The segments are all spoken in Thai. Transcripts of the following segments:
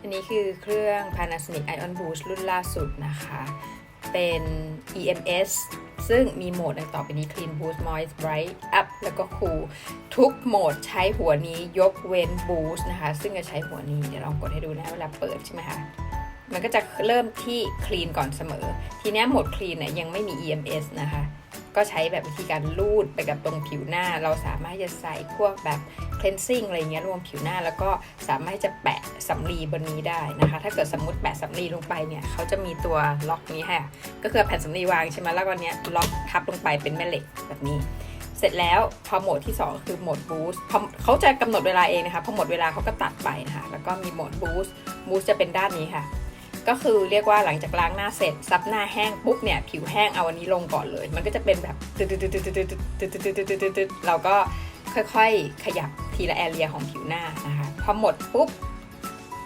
อันนี้คือเครื่อง Panasonic Ion Boost รุ่นล่าสุดนะคะ เป็น EMS ซึ่งมีโหมดดังต่อไปนี้ Clean Boost Moist Bright Up แล้วก็ Cool ทุกโหมดใช้หัวนี้ยกเว้น Boost นะคะ ซึ่งจะใช้หัวนี้ เดี๋ยวลองกดให้ดูนะเวลาเปิดใช่ไหมคะมันก็จะเริ่มที่ Clean ก่อนเสมอ ทีนี้โหมด Clean เนี่ยยังไม่มี EMS นะคะ ก็ใช้แบบวิธีการลูดไปกับตรงผิวหน้า เราสามารถจะใส่พวกแบบ cleansing อะไรเงี้ยรวมผิวหน้า แล้วก็สามารถจะแปะสำลีบนนี้ได้นะคะ ถ้าเกิดสมมติแปะสำลีลงไปเนี่ยเขาจะมีตัวล็อกนี้ค่ะ ก็คือแผ่นสำลีวางใช่ไหมแล้วก็เนี้ยล็อกทับลงไปเป็นแม่เหล็กแบบนี้เสร็จแล้วพอโหมดที่ 2 คือโหมด boost เขาจะกำหนดเวลาเองนะคะพอหมดเวลาเขาก็ตัดไปนะคะแล้วก็มีโหมด boost boost จะเป็นด้านนี้ค่ะ ก็คือเรียกว่าหลังจากล้างหน้าเสร็จซับหน้าแห้งปุ๊บเนี่ยผิวแห้งเอาอันนี้ลงก่อนเลย มันก็จะเป็นแบบตึ๊ดๆๆๆๆๆๆๆเราก็ค่อยๆ ขยับทีละแอเรียของผิวหน้านะคะพอหมดปุ๊บ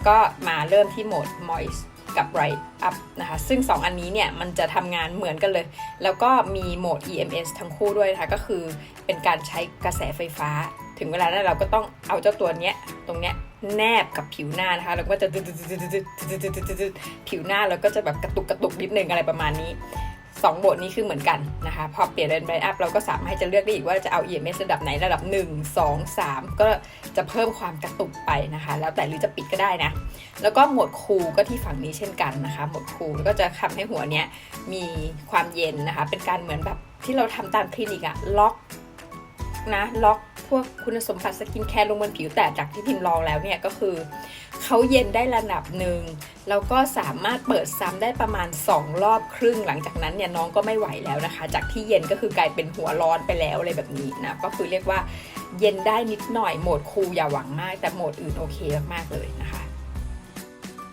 ก็มาเริ่มที่โหมด moist กับ bright up นะคะ ซึ่ง 2 อันนี้เนี่ย มันจะทำงานเหมือนกันเลย แล้วก็มีโหมด EMS ทั้งคู่ด้วยนะคะ ก็คือเป็นการใช้กระแสไฟฟ้า ถึงเวลานั้นเราก็ต้องเอาเจ้าตัวเนี้ย ตรงเนี้ย แนบกับผิวหน้านะคะแล้วก็จะผิวหน้าแล้วก็จะแบบกระตุกกระตุกนิดนึงอะไรประมาณนี้สองโหมดนี้คือเหมือนกันนะคะ พอเปลี่ยนเป็น bright up เราก็สามารถจะเลือกได้อีกว่าจะเอา EMS ระดับไหนระดับ 1 2 3 ก็จะเพิ่มความกระตุกไปนะคะ แล้วแต่หรือจะปิดก็ได้นะ แล้วก็โหมดคูลก็ที่ฝั่งนี้เช่นกันนะคะ โหมดคูลก็จะทำให้หัวเนี้ยมีความเย็นนะคะ เป็นการเหมือนแบบที่เราทำตามคลินิกอะล็อกนะล็อก วกคุณสมบัติสกินแคร์ลงบนผิวแต่จากที่พิมพ์ลองแล้วเนี่ยก็คือเขาเย็นได้ระดับหนึ่งแล้วก็สามารถเปิดซ้ำได้ประมาณ 2 รอบครึ่ง หลังจากนั้นเนี่ยน้องก็ไม่ไหวแล้วนะคะ จากที่เย็นก็คือกลายเป็นหัวร้อนไปแล้วอะไรแบบนี้นะก็คือเรียกว่าเย็นได้นิดหน่อยโหมดคูลอย่าหวังมาก แต่โหมดอื่นโอเคมากๆเลยนะคะ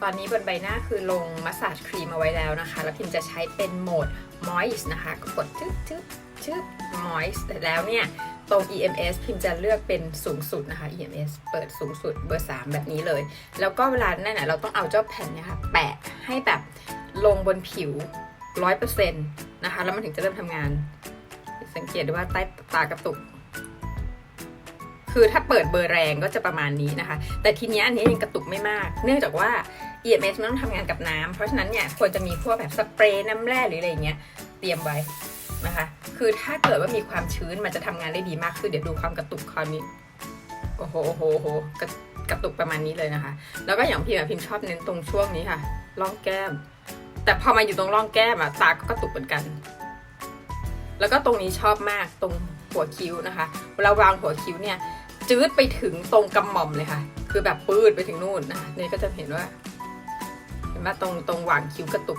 ตอนนี้บนใบหน้าคือลงมัสซาจครีมเอาไว้แล้วนะคะ แล้วพิมจะใช้เป็นโหมด moist นะคะก็กดชึบชึบ ชึบ moist แต่แล้วเนี่ย ตรง EMS พิมจะเลือกเป็นสูงสุดนะคะ EMS เปิดสูงสุดเบอร์ 3 แบบนี้เลย แล้วก็เวลานั่นน่ะเราต้องเอาเจ้าแผ่นเนี่ยค่ะแปะให้แบบลงบนผิว 100%นะคะ แล้วมันถึงจะเริ่มทำงาน สังเกตดูว่าใต้ตากระตุก คือถ้าเปิดเบอร์แรงก็จะประมาณนี้นะคะ แต่ทีนี้อันนี้ยังกระตุกไม่มาก เนื่องจากว่า EMS มันต้องทำงานกับน้ำเพราะฉะนั้นเนี่ยควรจะมีพวกแบบสเปรย์น้ำแร่หรืออะไรเงี้ยเตรียมไว้ นะคะ คือถ้าเกิดว่ามีความชื้นมันจะทำงานได้ดีมากคือเดี๋ยวดูความกระตุกคราวนี้โอ้โหโอ้โหโอ้โหกระกระตุกประมาณนี้เลยนะคะ แล้วก็อย่างพิมพ์อะพิมพ์ชอบเน้นตรงช่วงนี้ค่ะร่องแก้ม แต่พอมาอยู่ตรงร่องแก้มอะตาก็กระตุกเหมือนกัน แล้วก็ตรงนี้ชอบมากตรงหัวคิ้วนะคะเวลาวางหัวคิ้วเนี่ยจืดไปถึงตรงกำหม่อมเลยค่ะ คือแบบปืดไปถึงนู่นนะคะนี่ก็จะเห็นว่าเห็นว่าตรงตรงหว่างคิ้วกระตุก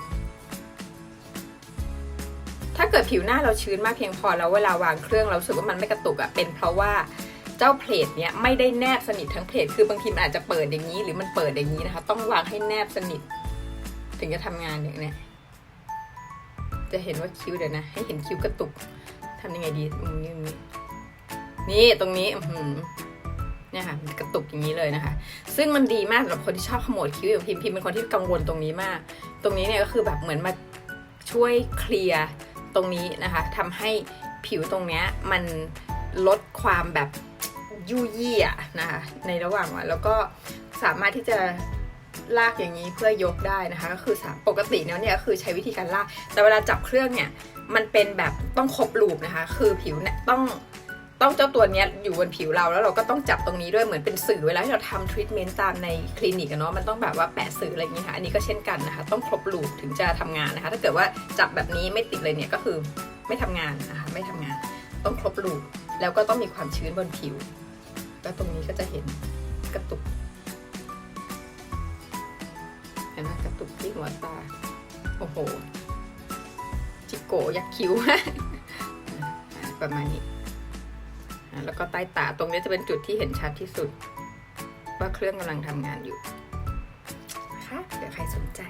ถ้าเกิดผิวหน้าเราชื้นมากเพียงพอแล้วเวลาวางเครื่องเราสึกว่ามันไม่กระตุกอะเป็นเพราะว่าเจ้าเพลทเนี้ยไม่ได้แนบสนิททั้งเพลทคือบางทีมันอาจจะเปิดอย่างนี้ หรือมันเปิดอย่างนี้นะคะ ต้องวางให้แนบสนิท ถึงจะทำงานอย่างเนี้ยจะเห็นว่าคิ้วเดี๋ยวนะ ให้เห็นคิ้วกระตุกทำยังไงดีมุมนี้นี้นี่ตรงนี้อืเนี่ยค่ะกระตุกอย่างนี้เลยนะคะ ซึ่งมันดีมากสำหรับคนที่ชอบขมวดคิ้วอย่างพิมพ์พิมพ์เป็นคนที่กังวลตรงนี้มาก ตรงนี้เนี่ยก็คือแบบเหมือนมาช่วยเคลียร์ ตรงนี้นะคะทำให้ผิวตรงเนี้ยมันลดความแบบยุ่ยยี่อะนะคะในระหว่างวันแล้วก็สามารถที่จะลากอย่างนี้เพื่อยกได้นะคะ ก็คือสปกติแล้วเนี่ยคือใช้วิธีการลาก แต่เวลาจับเครื่องเนี่ยมันเป็นแบบต้องครบลูปนะคะ คือผิวเนี่ยต้อง ต้องเจ้าตัวเนี้ยอยู่บนผิวเราแล้วเราก็ต้องจับตรงนี้ด้วยเหมือนเป็นสื่อเวลาที่เราทำทรีทเมนต์ตามในคลินิกเนาะมันต้องแบบว่าแปะสื่ออะไรอย่างนี้ค่ะอันนี้ก็เช่นกันนะคะ ต้องครบลูปถึงจะทำงานนะคะ ถ้าเกิดว่าจับแบบนี้ไม่ติดเลยเนี่ยก็คือไม่ทำงานนะคะไม่ทำงาน ต้องครบลูปแล้วก็ต้องมีความชื้นบนผิวแล้วตรงนี้ก็จะเห็นกระตุกเห็นไหมกระตุกที่หัวตาโอ้โหจิโกยักคิ้วประมาณนี้ แล้วก็ใต้ตาตรงนี้จะเป็นจุดที่เห็นชัดที่สุด ว่าเครื่องกำลังทำงานอยู่นะคะเดี๋ยวใครสนใจ